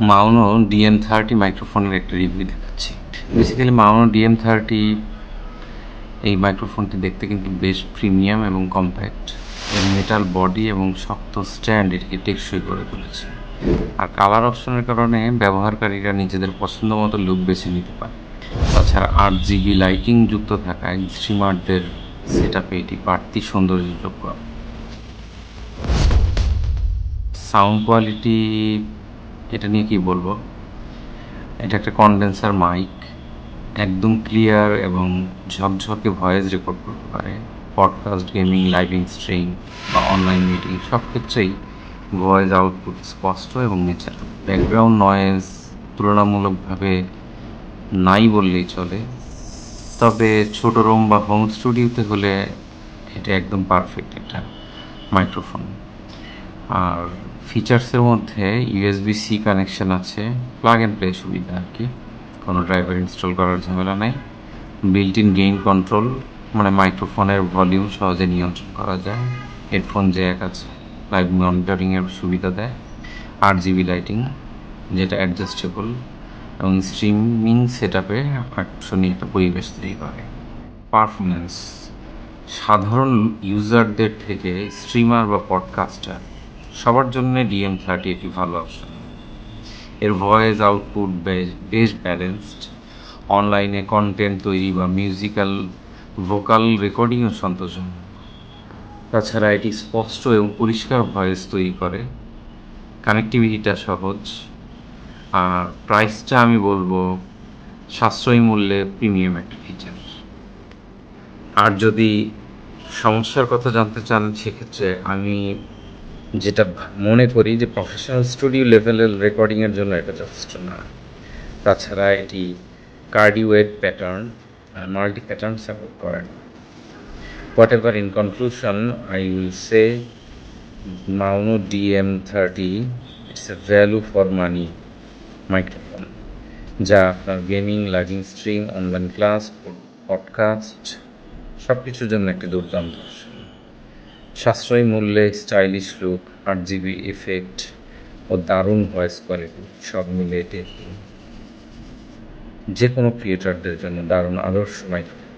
মাউনো DM thirty মাইক্রোফোনের একটা review দেখাচ্ছি। বেসিক্যালি মাউনো ডিএম থার্টি এই মাইক্রোফোনটি দেখতে কিন্তু বেশ প্রিমিয়াম এবং কম্প্যাক্ট। এর মেটাল বডি এবং শক্ত স্ট্যান্ড এটিকে টেকসই করে তুলেছে। আর কালার অপশনের কারণে ব্যবহারকারীরা নিজেদের পছন্দ মতো লুক বেছে নিতে পারে। তাছাড়া আট জিবি লাইটিং যুক্ত থাকায় স্ট্রিমারদের সেট আপে এটি বাড়তি সৌন্দর্য যোগ সাউন্ড কোয়ালিটি এটা নিয়ে কি বলব? এটা একটা কন্ডেন্সার মাইক একদম ক্লিয়ার এবং ঝকঝকে ভয়েস রেকর্ড করতে পারে। পডকাস্ট গেমিং লাইভিং স্ট্রিম বা অনলাইন মিটিং সব ক্ষেত্রেই ভয়েস আউটপুট স্পষ্ট এবং ন্যাচারাল ব্যাকগ্রাউন্ড নয়েজ তুলনামূলকভাবে নাই বললেই চলে। তবে ছোট রুম বা হোম স্টুডিওতে হলে এটা একদম পারফেক্ট একটা মাইক্রোফোন আর ফিচার্সের মধ্যে ইউএসবি সি কানেকশন আছে প্লাগ অ্যান্ড প্লে সুবিধা আর কি। কোনো ড্রাইভার ইনস্টল করার ঝামেলা নেই। বিল্ট ইন গেইন কন্ট্রোল মানে মাইক্রোফোনের ভলিউম সহজে নিয়ন্ত্রণ করা যায়। হেডফোন জ্যাক আছে লাইভ মনিটরিংয়ের সুবিধা দেয়। আট জিবি লাইটিং যেটা অ্যাডজাস্টেবল এবং স্ট্রিমিং সেট আপে আকর্ষণীয় একটা পরিবেশ তৈরি করে। পারফরমেন্স সাধারণ ইউজারদের থেকে স্ট্রিমার বা পডকাস্টার সবার জন্য ডিএম থার্টি একটি ভালো অপশন এর ভয়েস আউটপুট বেশ ব্যালেন্সড অনলাইনে কন্টেন্ট তৈরি বা মিউজিক্যাল ভোকাল রেকর্ডিংও সন্তোষজনক। তাছাড়া এটি স্পষ্ট এবং পরিষ্কার ভয়েস তৈরি করে। কানেক্টিভিটিটা সহজ। আর প্রাইসটা আমি বলব সাশ্রয়ী মূল্যে প্রিমিয়াম একটা ফিচার আর যদি সমস্যার কথা জানতে চান, সেক্ষেত্রে আমি যেটা মনে করি যে প্রফেশনাল স্টুডিও লেভেলের রেকর্ডিংয়ের জন্য এটা যথেষ্ট না তাছাড়া এটি cardioid pattern multi pattern support করে whatever in conclusion I will say Maono DM thirty it's a value for money microphone যা আপনার gaming living stream online class podcast সব কিছুর জন্য একটি দুর্দান্ত। সাশ্রয়ী মূল্যে স্টাইলিশ লুক আর জিবি এফেক্ট ও দারুণ ভয়েস কোয়ালিটি সব মিলে এটি যে কোনো ক্রিয়েটারদের জন্য দারুণ আদর্শ মাইক্রোফোন